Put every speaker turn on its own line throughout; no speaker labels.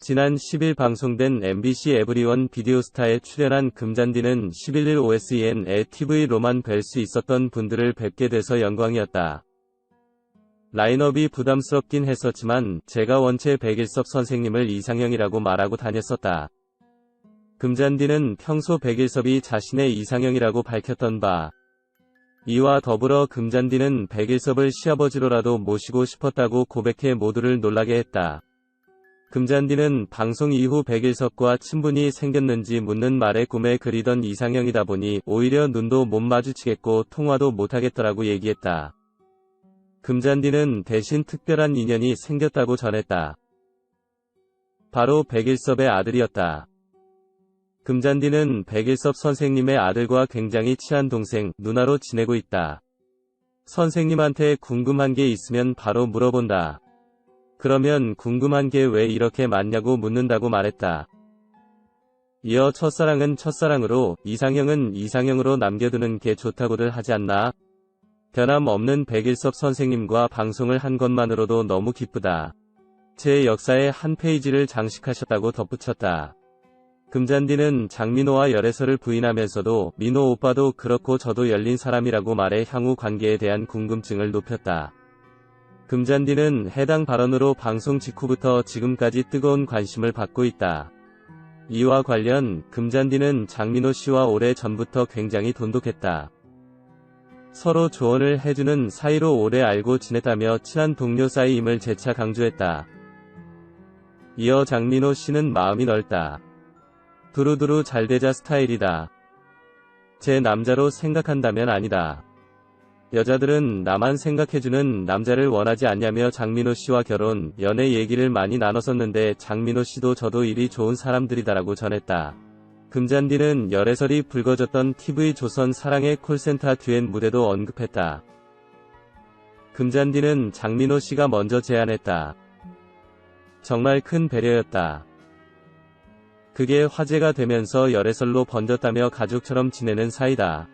지난 10일 방송된 MBC 에브리원 비디오스타에 출연한 금잔디는 11일 OSEN의 TV로만 뵐 수 있었던 분들을 뵙게 돼서 영광이었다. 라인업이 부담스럽긴 했었지만 제가 원체 백일섭 선생님을 이상형이라고 말하고 다녔었다. 금잔디는 평소 백일섭이 자신의 이상형이라고 밝혔던 바 이와 더불어 금잔디는 백일섭을 시아버지로라도 모시고 싶었다고 고백해 모두를 놀라게 했다. 금잔디는 방송 이후 백일섭과 친분이 생겼는지 묻는 말에 꿈에 그리던 이상형이다 보니 오히려 눈도 못 마주치겠고 통화도 못하겠더라고 얘기했다. 금잔디는 대신 특별한 인연이 생겼다고 전했다. 바로 백일섭의 아들이었다. 금잔디는 백일섭 선생님의 아들과 굉장히 친한 동생, 누나로 지내고 있다. 선생님한테 궁금한 게 있으면 바로 물어본다. 그러면 궁금한 게 왜 이렇게 많냐고 묻는다고 말했다. 이어 첫사랑은 첫사랑으로, 이상형은 이상형으로 남겨두는 게 좋다고들 하지 않나? 변함없는 백일섭 선생님과 방송을 한 것만으로도 너무 기쁘다. 제 역사의 한 페이지를 장식하셨다고 덧붙였다. 금잔디는 장민호와 열애설을 부인하면서도 민호 오빠도 그렇고 저도 열린 사람이라고 말해 향후 관계에 대한 궁금증을 높였다. 금잔디는 해당 발언으로 방송 직후부터 지금까지 뜨거운 관심을 받고 있다. 이와 관련 금잔디는 장민호 씨와 오래 전부터 굉장히 돈독했다. 서로 조언을 해주는 사이로 오래 알고 지냈다며 친한 동료 사이임을 재차 강조했다. 이어 장민호 씨는 마음이 넓다. 두루두루 잘되자 스타일이다. 제 남자로 생각한다면 아니다. 여자들은 나만 생각해주는 남자를 원하지 않냐며 장민호 씨와 결혼, 연애 얘기를 많이 나눴었는데 장민호 씨도 저도 일이 좋은 사람들이다라고 전했다. 금잔디는 열애설이 불거졌던 TV조선 사랑의 콜센터 듀엣 무대도 언급했다. 금잔디는 장민호 씨가 먼저 제안했다. 정말 큰 배려였다. 그게 화제가 되면서 열애설로 번졌다며 가족처럼 지내는 사이다.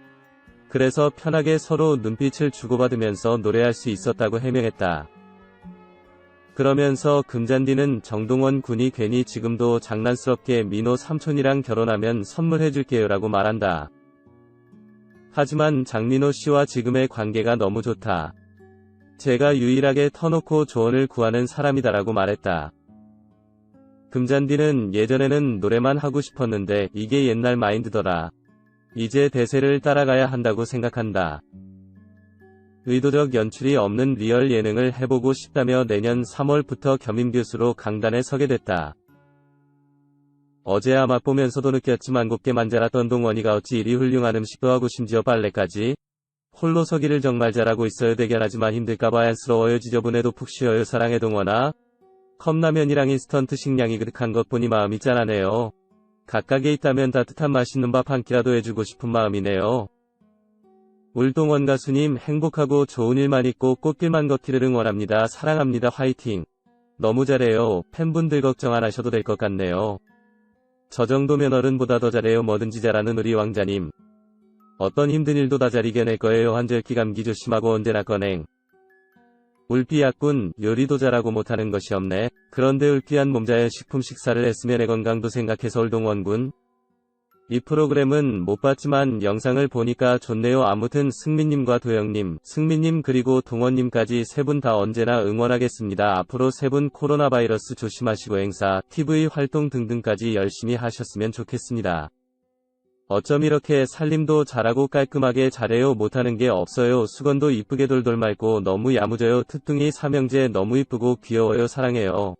그래서 편하게 서로 눈빛을 주고받으면서 노래할 수 있었다고 해명했다. 그러면서 금잔디는 정동원 군이 괜히 지금도 장난스럽게 민호 삼촌이랑 결혼하면 선물해줄게요 라고 말한다. 하지만 장민호 씨와 지금의 관계가 너무 좋다. 제가 유일하게 터놓고 조언을 구하는 사람이다라고 말했다. 금잔디는 예전에는 노래만 하고 싶었는데 이게 옛날 마인드더라. 이제 대세를 따라가야 한다고 생각한다. 의도적 연출이 없는 리얼 예능을 해보고 싶다며 내년 3월부터 겸임교수로 강단에 서게 됐다. 어제 아마 보면서도 느꼈지만 곱게 자랐던 동원이가 어찌 이리 훌륭한 음식도 하고 심지어 빨래까지 홀로 서기를 정말 잘하고 있어요 대견하지만 힘들까봐 안쓰러워요 지저분해도 푹 쉬어요 사랑해 동원아 컵라면이랑 인스턴트 식량이 그득한 것 보니 마음이 짠하네요. 각각에 있다면 따뜻한 맛있는 밥 한 끼라도 해주고 싶은 마음이네요. 울동원 가수님 행복하고 좋은 일만 있고 꽃길만 걷기를 응원합니다. 사랑합니다. 화이팅. 너무 잘해요. 팬분들 걱정 안 하셔도 될 것 같네요. 저 정도면 어른보다 더 잘해요. 뭐든지 잘하는 우리 왕자님. 어떤 힘든 일도 다 잘 이겨낼 거예요. 한절기 감기 조심하고 언제나 꺼냉. 울피약군, 요리도 잘하고 못하는 것이 없네. 그런데 울피한 몸자의 식품 식사를 했으면 내 건강도 생각해 서 울동원군. 이 프로그램은 못 봤지만 영상을 보니까 좋네요. 아무튼 승민님과 도영님, 승민님 그리고 동원님까지 세 분 다 언제나 응원하겠습니다. 앞으로 세 분 코로나 바이러스 조심하시고 행사, TV 활동 등등까지 열심히 하셨으면 좋겠습니다. 어쩜 이렇게 살림도 잘하고 깔끔하게 잘해요 못하는 게 없어요. 수건도 이쁘게 돌돌 말고 너무 야무져요. 특둥이 삼형제 너무 이쁘고 귀여워요. 사랑해요